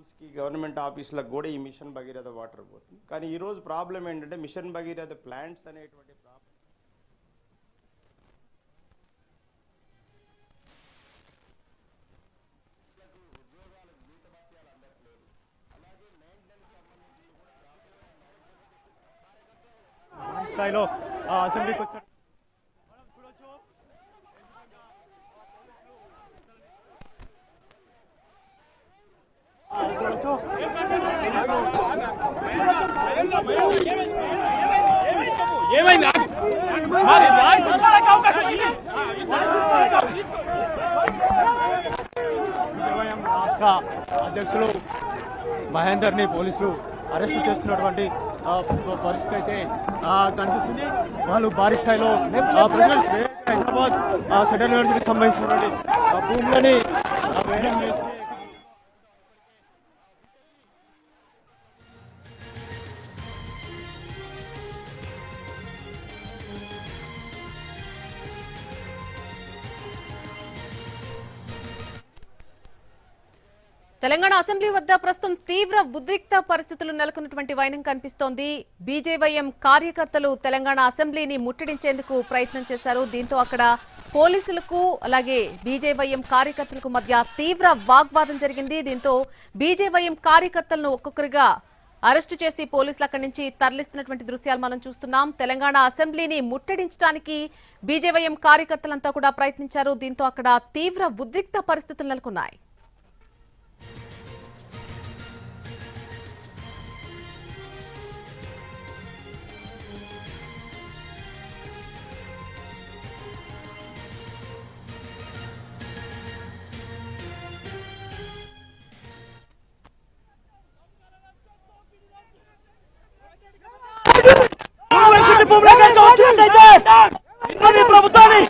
స్కూల్స్కి గవర్నమెంట్ ఆఫీసులకు కూడా ఈ మిషన్ భగీరథ వాటర్ పోతుంది కానీ ఈరోజు ప్రాబ్లం ఏంటంటే మిషన్ భగీరథ ప్లాంట్స్ అనేటువంటి ప్రాబ్లం స్థాయిలో ఆ, అసెంబ్లీకి వచ్చారు ఏమైంది అవకాశం రాష్ట్ర అధ్యక్షులు మహేందర్ని పోలీసులు అరెస్ట్ చేస్తున్నటువంటి ఆ, పరిస్థితి అయితే కనిపిస్తుంది. వాళ్ళు భారీ స్థాయిలో ప్రజలు హైదరాబాద్ ఆ, సెంట్రల్ యూనివర్సిటీకి సంబంధించినటువంటి ఆ, భూములని వేలం తెలంగాణ అసెంబ్లీ వద్ద ప్రస్తుతం తీవ్ర ఉద్రిక్త పరిస్థితులు నెలకొన్నటువంటి వైనం కనిపిస్తోంది. బీజేవైఎం కార్యకర్తలు తెలంగాణ అసెంబ్లీని ముట్టడించేందుకు ప్రయత్నం చేశారు. దీంతో అక్కడ పోలీసులకు అలాగే బీజేవైఎం కార్యకర్తలకు మధ్య తీవ్ర వాగ్వాదం జరిగింది. దీంతో బీజేవైఎం కార్యకర్తలను ఒక్కొక్కరిగా అరెస్టు చేసి పోలీసులు అక్కడి నుంచి తరలిస్తున్నటువంటి దృశ్యాలు మనం చూస్తున్నాం. తెలంగాణ అసెంబ్లీని ముట్టడించడానికి బీజేవైఎం కార్యకర్తలంతా కూడా ప్రయత్నించారు. దీంతో అక్కడ తీవ్ర ఉద్రిక్త పరిస్థితులు నెలకొన్నాయి. కనుక వచ్చినట్టయితే ప్రభుత్వాన్ని.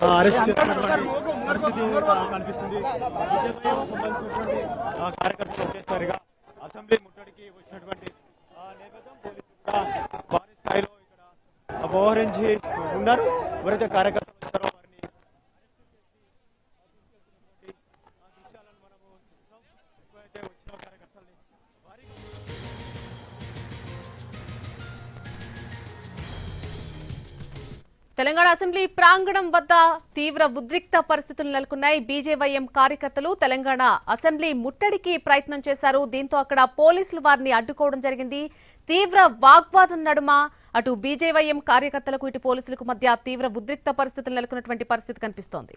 అరెస్ట్ కనిపిస్తుంది కార్యకర్తలు ఒకేసారిగా అసెంబ్లీ ముట్టడికి వచ్చినటువంటి ఆ, నేపథ్యం పోలీసులు కూడా భారీ స్థాయిలో ఇక్కడ ఆ, మోహరించి ఉన్నారు. ఎవరైతే కార్యకర్తలు తెలంగాణ అసెంబ్లీ ప్రాంగణం వద్ద తీవ్ర ఉద్రిక్త పరిస్థితులు నెలకొన్నాయి. బీజేవైఎం కార్యకర్తలు తెలంగాణ అసెంబ్లీ ముట్టడికి ప్రయత్నం చేశారు. దీంతో అక్కడ పోలీసులు వారిని అడ్డుకోవడం జరిగింది. తీవ్ర వాగ్వాదం నడుమ అటు బీజేవైఎం కార్యకర్తలకు ఇటు పోలీసులకు మధ్య తీవ్ర ఉద్రిక్త పరిస్థితులు నెలకొన్నటువంటి పరిస్థితి కనిపిస్తోంది.